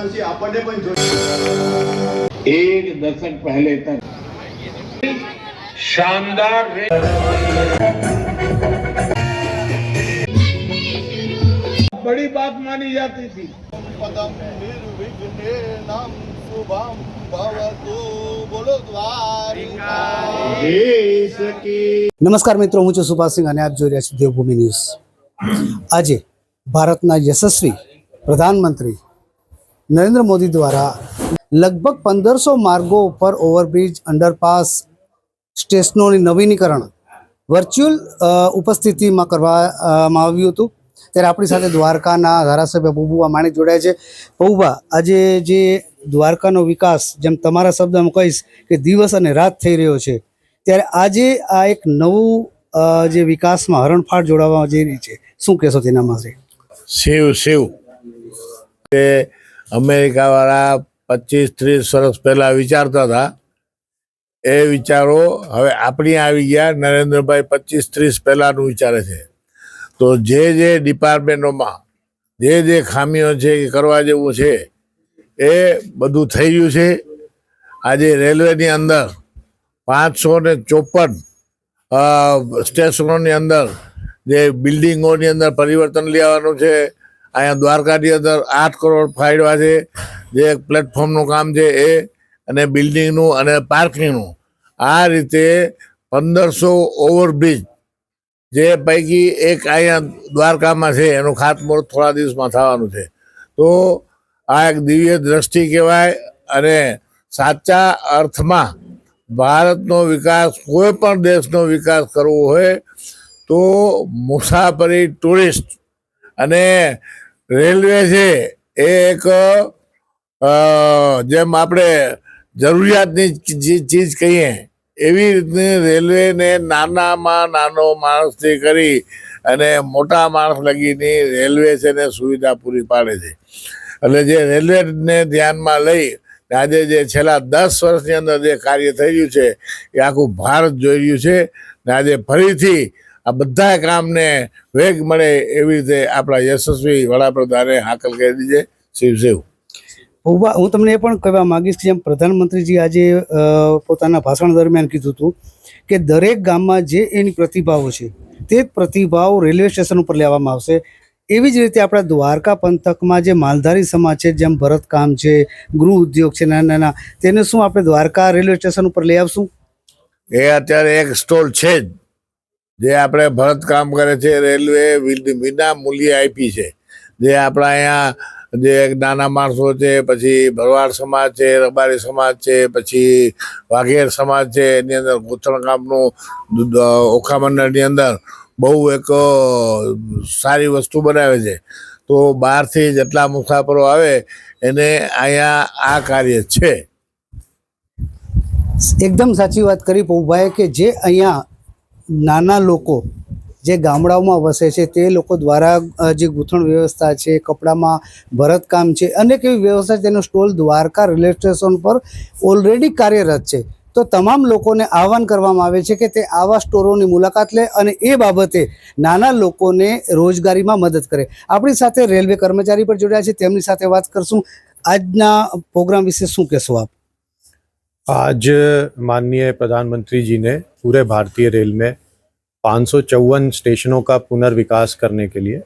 બનાવશે આપણને પણ જોઈએ एक दशक पहले तक शानदार रे- बड़ी बात मानी जाती थी પદમ નિર્વિઘ્ને નામ શુભમ ભવતુ બોલો દ્વારિકા નમસ્કાર મિત્રો હું છું સુભાષસિંહ અને આપ જોઈ રહ્યા છો દેવભૂમિ ન્યૂઝ આજે ભારતના યશસ્વી પ્રધાનમંત્રી નરેન્દ્ર મોદી દ્વારા લગભગ પંદરસો માર્ગો ઉપર ઓવરબ્રિજ, અંડરપાસ સ્ટેશનોની નવીનીકરણ વર્ચ્યુઅલ ઉપસ્થિતિમાં કરવામાં આવ્યું હતું. ત્યારે આપણી સાથે દ્વારકાના ધારાસભ્ય પબુબા માણી જોડાય છે. પબુબા આજે જે દ્વારકાનો વિકાસ, જેમ તમારા શબ્દમાં કહીશ કે દિવસ અને રાત થઈ રહ્યો છે, ત્યારે આજે આ એક નવું જે વિકાસમાં હરણફાળ જોડાવા જઈ રહી છે. શું કહેશો તેના માટે? શિવ તે અમેરિકાવાળા પચીસ ત્રીસ વર્ષ પહેલાં વિચારતા હતા. એ વિચારો હવે આપણી આવી ગયા, નરેન્દ્રભાઈ પચીસ ત્રીસ પહેલાંનું વિચારે છે. તો જે જે ડિપાર્ટમેન્ટોમાં, જે જે ખામીઓ છે કે કરવા જેવું છે, એ બધું થઈ ગયું છે. આજે રેલવેની અંદર પાંચસો ને ચોપન સ્ટેશનોની અંદર જે બિલ્ડિંગોની અંદર પરિવર્તન લેવાનું છે અહીંયા દ્વારકાની અંદર આઠ કરોડ ફાળવા છે. જે એક પ્લેટફોર્મનું કામ છે એ અને બિલ્ડિંગનું અને પાર્કિંગનું આ રીતે પંદરસો ઓવરબ્રિજ જે પૈકી એક અહીંયા દ્વારકામાં છે, એનું ખાતમુહૂર્ત થોડા દિવસમાં થવાનું છે. તો આ એક દિવ્ય દ્રષ્ટિ કહેવાય અને સાચા અર્થમાં ભારતનો વિકાસ, કોઈ પણ દેશનો વિકાસ કરવો હોય તો મુસાફરી ટુરિસ્ટ અને રેલવે છે એ એક જેમ આપણે જરૂરિયાતની ચીજ કહીએ, એવી રીતની રેલવેને નાનામાં નાનો માણસથી કરી અને મોટા માણસ લગીની રેલવે છે ને સુવિધા પૂરી પાડે છે. એટલે જે રેલવેને ધ્યાનમાં લઈ આજે જે છેલ્લા દસ વર્ષની અંદર જે કાર્ય થઈ રહ્યું છે, એ આખું ભારત જોઈ રહ્યું છે. ને આજે ફરીથી આ બધા કામને વેગ મળે એવી રીતે આપણા યશસ્વી વડાપ્રધાને હાકલ કરી દીજે. શિવસેવ શિવ. શિવ હું તમને એ પણ કહેવા માંગીશ કે જેમ પ્રધાનમંત્રીજી આજે પોતાના ભાષણ દરમિયાન કીધું હતું કે દરેક ગામમાં જે એની પ્રતિભાવો છે તે પ્રતિભાવ રેલવે સ્ટેશન ઉપર લેવામાં આવશે. એવી જ રીતે આપણા દ્વારકા પંથકમાં જે માલધારી સમાજ છે જેમ ભરતકામ છે ગૃહ ઉદ્યોગ છે નાના નાના તેને શું આપણે દ્વારકા રેલવે સ્ટેશન ઉપર લઈ આવશું? એ અત્યારે એક સ્ટોલ છે જ. જે આપણે ભરત કામ કરે છે, રેલવે વિના મૂલ્યે આપી છે. જે આપણા અહીંયા જે નાના માણસો છે, પછી ભરવાડ સમાજ છે, રબારી સમાજ છે, પછી વાઘેર સમાજ છે, એની અંદર ગોથણ કામનું ઓખા મંડળની અંદર બહુ એક સારી વસ્તુ બનાવે છે. તો બહારથી જેટલા મુસાફરો આવે, એને અહીંયા આ કાર્ય છે. એકદમ સાચી વાત કરી પૌભાએ કે જે અહીંયા નાના લોકો જે ગામડાઓમાં વસે છે, તે લોકો દ્વારા જે ગૂંથણ વ્યવસ્થા છે, કપડામાં ભરતકામ છે, અનેક એવી વ્યવસ્થા તેનો સ્ટોલ દ્વારકા રેલવે સ્ટેશન પર ઓલરેડી કાર્યરત છે. તો તમામ લોકોને આહવાન કરવામાં આવે છે કે તે આવા સ્ટોરોની મુલાકાત લે અને એ બાબતે નાના લોકોને રોજગારીમાં મદદ કરે. આપણી સાથે રેલવે કર્મચારી પણ જોડ્યા છે, તેમની સાથે વાત કરશું. આજના પ્રોગ્રામ વિશે શું કહેશો આપ? આજ માનનીય પ્રધાનમંત્રીજીને પૂરે ભારતીય રેલમાં पाँच सौ चौवन स्टेशनों का पुनर्विकास करने के लिए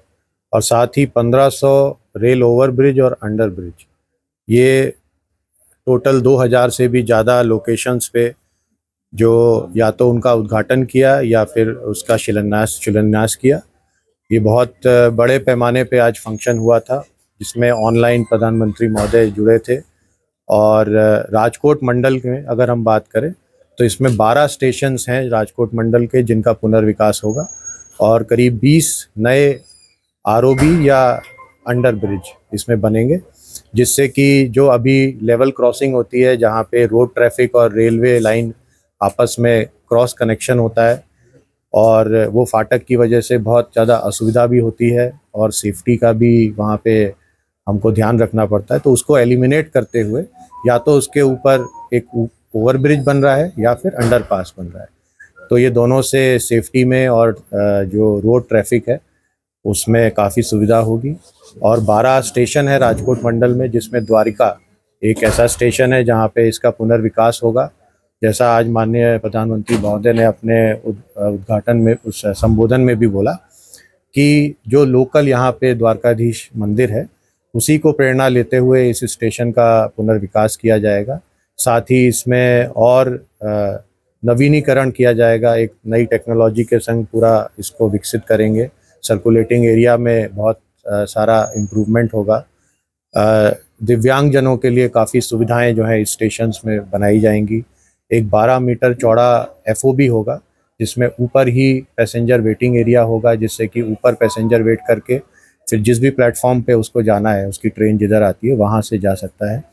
और साथ ही 1500 रेल ओवरब्रिज और अंडर ब्रिज ये टोटल 2000 से भी ज़्यादा लोकेशंस पे जो या तो उनका उद्घाटन किया या फिर उसका शिलान्यास शिलान्यास किया। ये बहुत बड़े पैमाने पे आज फ़ंक्शन हुआ था, जिसमें ऑनलाइन प्रधानमंत्री महोदय जुड़े थे। और राजकोट मंडल में अगर हम बात करें तो इसमें 12 स्टेशंस हैं राजकोट मंडल के जिनका पुनर्विकास होगा और करीब 20 नए आरओबी या अंडर ब्रिज इसमें बनेंगे, जिससे कि जो अभी लेवल क्रॉसिंग होती है, जहाँ पे रोड ट्रैफ़िक और रेलवे लाइन आपस में क्रॉस कनेक्शन होता है, और वो फाटक की वजह से बहुत ज़्यादा असुविधा भी होती है और सेफ्टी का भी वहाँ पे हमको ध्यान रखना पड़ता है। तो उसको एलिमिनेट करते हुए या तो उसके ऊपर एक ओवरब्रिज बन रहा है या फिर अंडरपास बन रहा है। तो ये दोनों से सेफ्टी में और जो रोड ट्रैफ़िक है, उसमें काफ़ी सुविधा होगी। और 12 स्टेशन है राजकोट मंडल में, जिसमें द्वारिका एक ऐसा स्टेशन है जहाँ पे इसका पुनर्विकास होगा। जैसा आज माननीय प्रधानमंत्री महोदय ने अपने उद्घाटन में, उस संबोधन में भी बोला कि जो लोकल यहाँ पे द्वारकाधीश मंदिर है, उसी को प्रेरणा लेते हुए इस स्टेशन का पुनर्विकास किया जाएगा। साथ ही इसमें और नवीनीकरण किया जाएगा। एक नई टेक्नोलॉजी के संग पूरा इसको विकसित करेंगे। सर्कुलेटिंग एरिया में बहुत सारा इम्प्रूवमेंट होगा। अ, दिव्यांगजनों के लिए काफ़ी सुविधाएँ जो हैं स्टेशन में बनाई जाएँगी। एक 12 मीटर चौड़ा एफओबी होगा जिसमें ऊपर ही पैसेंजर वेटिंग एरिया होगा जिससे कि ऊपर पैसेंजर वेट करके फिर जिस भी प्लेटफॉर्म पे उसको जाना है उसकी ट्रेन जिधर आती है वहाँ से जा सकता है।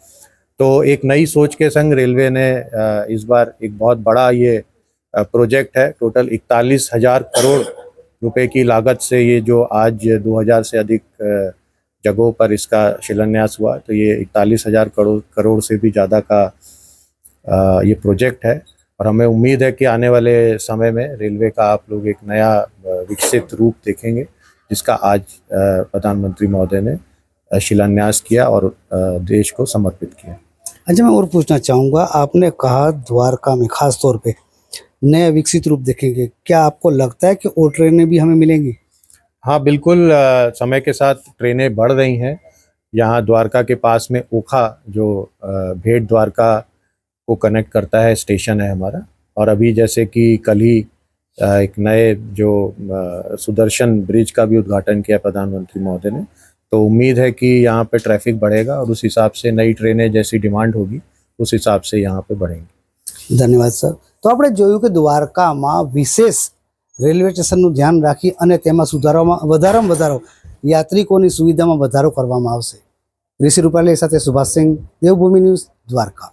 तो एक नई सोच के संग रेलवे ने इस बार एक बहुत बड़ा ये प्रोजेक्ट है। टोटल इकतालीस हज़ार करोड़ रुपए की लागत से ये जो आज 2000 से अधिक जगहों पर इसका शिलान्यास हुआ तो ये इकतालीस हज़ार करोड़ करोड़ से भी ज़्यादा का ये प्रोजेक्ट है। और हमें उम्मीद है कि आने वाले समय में रेलवे का आप लोग एक नया विकसित रूप देखेंगे, जिसका आज प्रधानमंत्री महोदय ने शिलान्यास किया और देश को समर्पित किया। अच्छा मैं और पूछना चाहूँगा, आपने कहा द्वारका में, खास तौर पे, नया विकसित रूप देखेंगे, क्या आपको लगता है कि और ट्रेनें भी हमें मिलेंगी? हाँ बिल्कुल समय के साथ ट्रेनें बढ़ रही हैं। यहाँ द्वारका के पास में ओखा, जो भेंट द्वारका को कनेक्ट करता है, स्टेशन है हमारा। और अभी जैसे कि कल ही एक नए जो सुदर्शन ब्रिज का भी उद्घाटन किया प्रधानमंत्री महोदय ने तो उम्मीद है कि यहाँ पे ट्रैफिक बढ़ेगा और उस हिसाब से नई ट्रेनें जैसी डिमांड होगी उस हिसाब से यहाँ पे बढ़ेंगी ધન્યવાદ સર તો આપણે જોયું કે દ્વારકામાં વિશેષ રેલવે સ્ટેશનનું ધ્યાન રાખી અને તેમાં સુધારવામાં વધારામાં વધારો યાત્રિકોની સુવિધામાં વધારો કરવામાં આવશે ઋષિ રૂપાલી સાથે સુભાષ સિંહ દેવભૂમિ ન્યૂઝ દ્વારકા